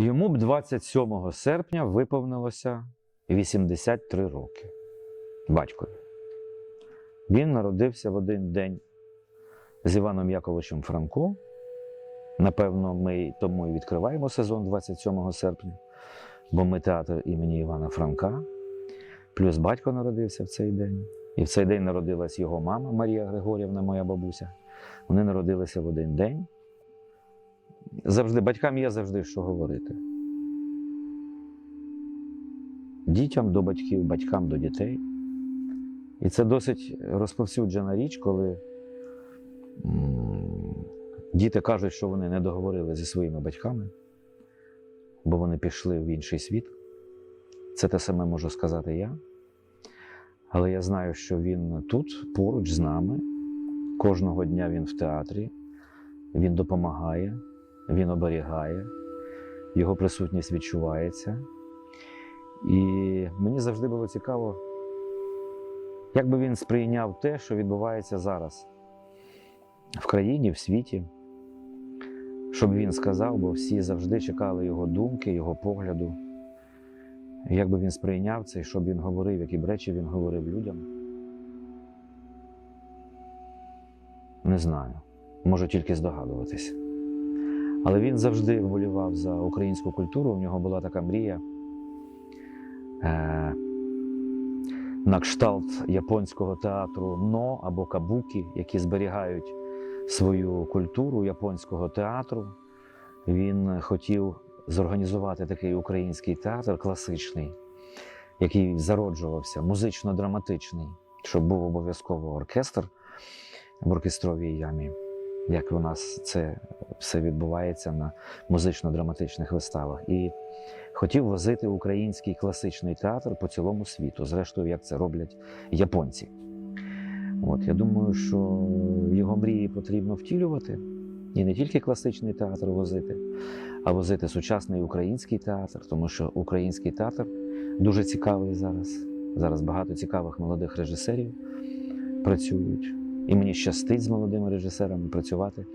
Йому б 27 серпня виповнилося 83 роки. Батькові. Він народився в один день з Іваном Яковичем Франко. Напевно, ми тому і відкриваємо сезон 27 серпня, бо ми театр імені Івана Франка. Плюс батько народився в цей день. І в цей день народилась його мама Марія Григорівна, моя бабуся. Вони народилися в один день. Завжди батькам є завжди що говорити. Дітям до батьків, батькам до дітей. І це досить розповсюджена річ, коли діти кажуть, що вони не договорили зі своїми батьками, бо вони пішли в інший світ. Це те саме можу сказати я. Але я знаю, що він тут, поруч з нами. Кожного дня він в театрі, він допомагає, він оберігає, його присутність відчувається. І мені завжди було цікаво, як би він сприйняв те, що відбувається зараз в країні, в світі, щоб він сказав, бо всі завжди чекали його думки, його погляду. Як би він сприйняв це, і що б він говорив, які б речі він говорив людям. Не знаю. Можу тільки здогадуватися. Але він завжди вболівав за українську культуру. У нього була така мрія е, на кшталт японського театру но або кабукі, які зберігають свою культуру японського театру. Він хотів зорганізувати такий український театр класичний, який зароджувався, музично-драматичний, щоб був обов'язково оркестр в оркестровій ямі, як у нас це все відбувається на музично-драматичних виставах. І хотів возити український класичний театр по цілому світу, зрештою, як це роблять японці. От, я думаю, що його мрії потрібно втілювати. І не тільки класичний театр возити, а возити сучасний український театр, тому що український театр дуже цікавий зараз. Зараз багато цікавих молодих режисерів працюють. І мені щастить з молодими режисерами працювати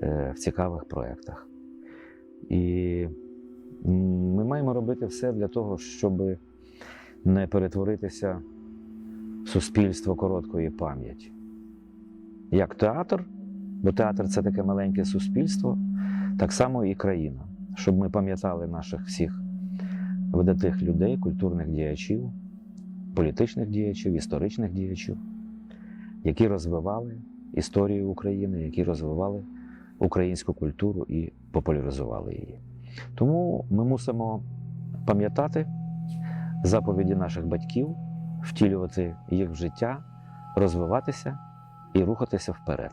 е, в цікавих проєктах. І ми маємо робити все для того, щоб не перетворитися в суспільство короткої пам'яті. Як театр, бо театр це таке маленьке суспільство, так само і країна, щоб ми пам'ятали наших всіх видатих людей, культурних діячів, політичних діячів, історичних діячів, які розвивали історію України, які розвивали українську культуру і популяризували її. Тому ми мусимо пам'ятати заповіді наших батьків, втілювати їх в життя, розвиватися і рухатися вперед.